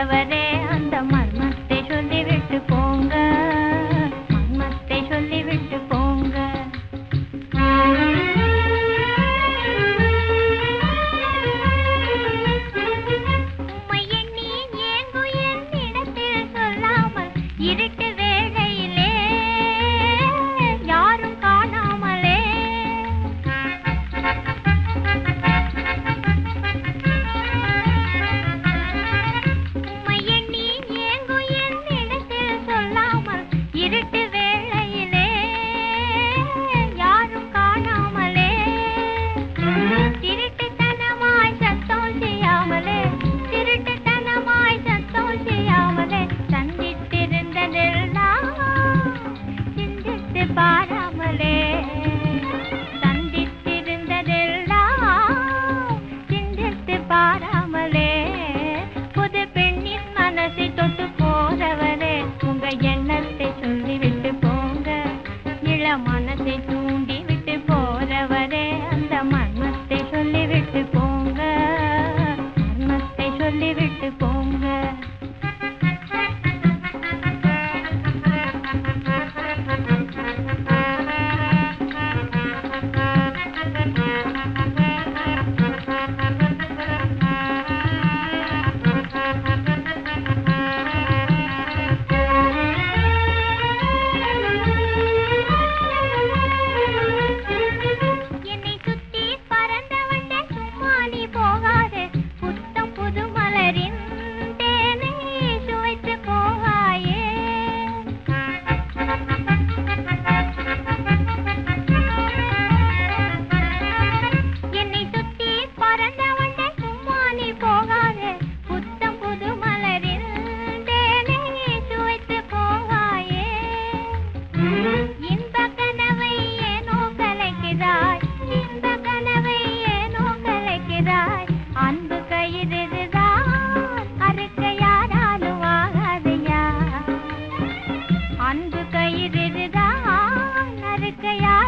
மறவரே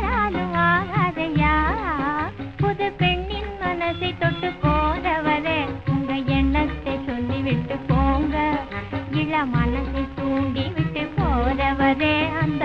யாராலும் ஆகாதையா? புது பெண்ணின் மனசை தொட்டு போறவரே உங்க எண்ணத்தை சொல்லிவிட்டு போங்க. இள மனசை தூண்டி விட்டு போறவரே அந்த